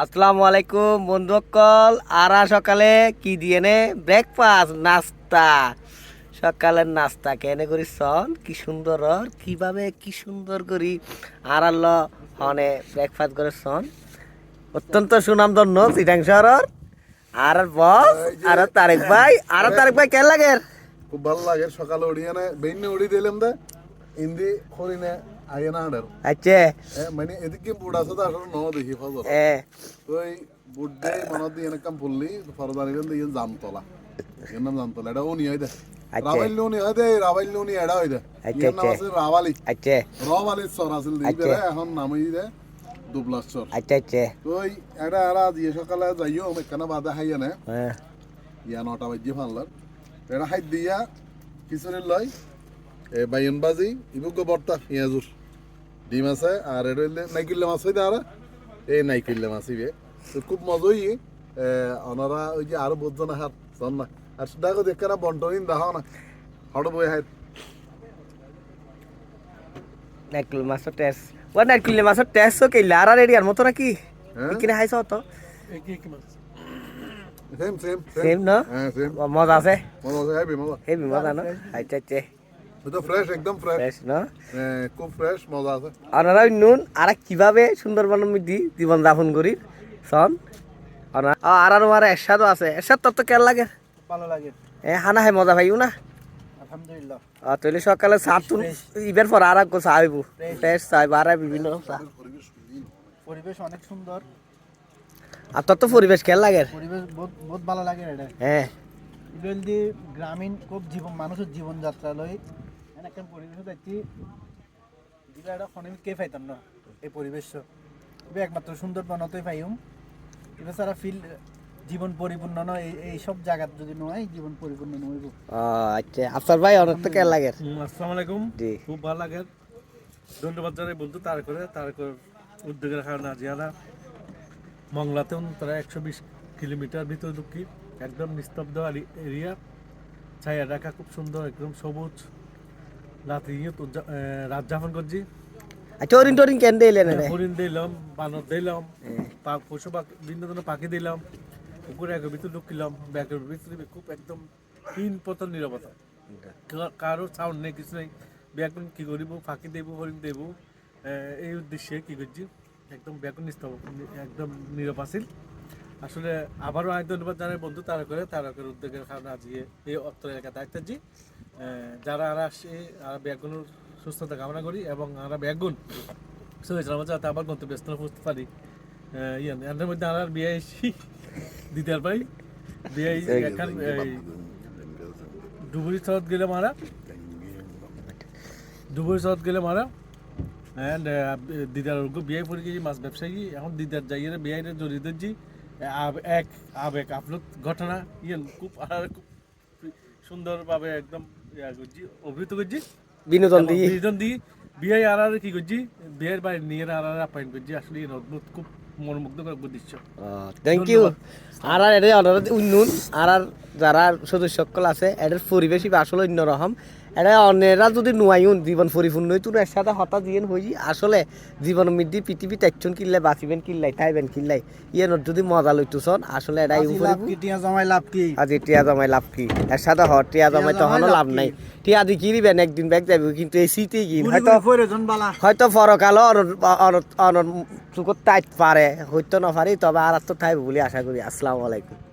আসসালামু আলাইকুম বন্ধুকল আরা সকালে কি দিয়ে নে? ব্রেকফাস্ট নাস্তা। সকালের নাস্তা কেনে করি সন কি সুন্দর ওর, কীভাবে কি সুন্দর করি? আর আল্ল হনে ব্রেকফাস্ট করে সন অত্যন্ত সুনামধন্য চিটাং শহর আর বস আর তারেক ভাই। আর তারেক ভাই কেন লাগে খুব ভালো লাগে। সকালে উড়িয়ে নে বেইনে উড়ি দিলাম দে। ইন্দি খরিনে আইনা আচ্ছা মানে এদিকে বুড় আসলে ন দেখি ফজর এ তো এই বুড়ে দিয়ে এনকাম ফুললি ফরদানি গেল দিয়ে জামতলা এর নাম জামতলা এটা উনি হয় দে। রাবাইল উনি হয় দে রাবাইল উনি এডা হয় দে এর নাম। আছে রাবালি আচ্ছা রাবালি সর আছিল দিই। এখন নামই দে আচ্ছা আচ্ছা এটা দিয়ে সকালে যাইও মেকানা বাদে হাইয়া নে হ্যাঁ ইয়া নটা বাজিয়ে ফানলার এটা হাইত দিয়া খিচুড়ি লয় এ বাইন বাজি ইবুক বর্তা পেঁয়াজুর ডিম আছে আর এটা হইলে নাইকিল্লে মাছ হইতে আর। এই নাইকিল্লে মাছ ইবে তো খুব মজাই ওনারা ওই যে আরও বোঝো না হাত জান না? আর সেটা দেখে না বন্টনিন দেখাও না। হট বই হাইত নারকেল মাছের টেস্ট ও নারকেল মাছের টেস্ট তো কেলা আর রেডিয়ার মতো নাকি? কিনে খাইছ তো সেম সেম সেম না? হ্যাঁ সেম মজা আছে। মজা আছে হ্যাপি মজা। হেবি মজা না? আচ্ছা আচ্ছা। এটা ফ্রেশ একদম ফ্রেশ ফ্রেশ না খুব ফ্রেশ মজা আছে আপনারা নুন আর কীভাবে সুন্দরবনের মধ্যে জীবন যাপন করি সন আর আর এরশাদও আছে এরশাদ তোর তো কেন লাগে ভালো লাগে এ হানা হে মজা ভাইও না আলহামদুলিল্লাহ আর তৈলে সকালে তুন ইবের পর আর একগো চা হইব ফ্রেশ চা হইব আর বিভিন্ন পরিবেশ অনেক সুন্দর আর তোর তো পরিবেশ কেন লাগে পরিবেশ বহুত বহুত ভালো লাগে এটা হ্যাঁ ইভেল গ্রামীণ খুব জীবন মানুষের জীবনযাত্রা লই এনে একটা পরিবেশ যাচ্ছি যেটা একটা খনিম কে পাইতাম না? এই পরিবেশ একমাত্র সুন্দরবনতেই পাইম এটা সারা ফিল জীবন পরিপূর্ণ নয় এই এই সব জায়গাত যদি নয় জীবন পরিপূর্ণ নইব। আচ্ছা আফসার ভাই অনেক তো কেন লাগে? আসসালামু আলাইকুম। জি। খুব ভালো লাগে। ধন্যবাদ জানাই বন্ধু তার করে তার করে উদ্যোগের কারণে আজিয়ানা মংলাতেও তারা একশো বিশ কিলোমিটার ভিতরে ঢুকি। একদম নিস্তব্ধ এরিয়া। ছায়া ঢাকা খুব সুন্দর একদম সবুজ। রাতে তো যা- এ, রাত যাপন করছি। আচ্ছা টোরিন কেন দিলেন হরিণ দিলাম বানর দিলাম পশু পাখি বিভিন্ন ধরনের পাখি দিলাম পুকুরে একের ভিতরে ঢুকিলাম ব্যাগের ভিতরে খুব একদম তিন পতন নিরাপত্তা। কা- কারও সাউন্ড নেই কিছু নেই। ব্যাগুন কি করিব? ফাঁকি দেব হরিণ দেব? এই উদ্দেশ্যে কি করছি? একদম ব্যাগুন নিস্ত একদম নীরব আছিল আসলে আবারও আমি ধন্যবাদ জানাই বন্ধু তারা করে তারা করে উদ্যোগের কারণে আজকে এই অত্র এলাকা দায়িত্ব আছি যারা আর আসে আর ব্যাগুনের সুস্থতা কামনা করি এবং আমরা ব্যাগুন শুনেছিলাম যাতে আবার গন্তব্যস্থলে পৌঁছতে পারি। আহ, ইয়ে এর মধ্যে আর বিয়ে এসি দিতে পারি। বিয়ে এখান ডুবুরি শহর গেলে মারা। ডুবুরি শহর গেলে মারা। অ্যান্ড দিদার বিয়ে পড়ে গেছি মাছ ব্যবসায়ী। এখন দিদার যাইয়ে বিয়ে জড়িয়ে দিচ্ছি এক আবেগ আপলোড ঘটনা। ইয়ে খুব আর খুব সুন্দরভাবে একদম ইয়া করছি বিনোদন দিয়ে বিনোদন দিয়ে বিয়ে আর আর কি করছি? বিয়ের বাইরে নিয়ে আর আর আপ্যায়ন করছি। আসলে অদ্ভুত খুব মনোমুগ্ধকর দৃশ্য। থ্যাংক ইউ আর আর এটা অনার উন্নয়ন। আর আর যারা সদস্য সকল আছে এটার পরিবেশই আসলে অন্যরকম। এটা অন্যরা যদি নুয়াইন জীবন পরিপূর্ণ হইতো এর সাথে হঠাৎ ইয়েন হই আসলে জীবন মধ্যে পৃথিবী বাঁচিবেন ইয়েন যদি মজা আসলে এটা টিয়া জমাই লাভ কি আজি টিয়া জমাই লাভ কি এর সাথে হ টিয়া জমাই তখনও লাভ নাই টিয়া দি কিনিবেন একদিন ব্যাগ যাবে কিন্তু এই কিন হয়তো অনর চুকত তাইত পারে হইতো না পারি তবে আর তো থাইব বলে আশা করি আসসালামু আলাইকুম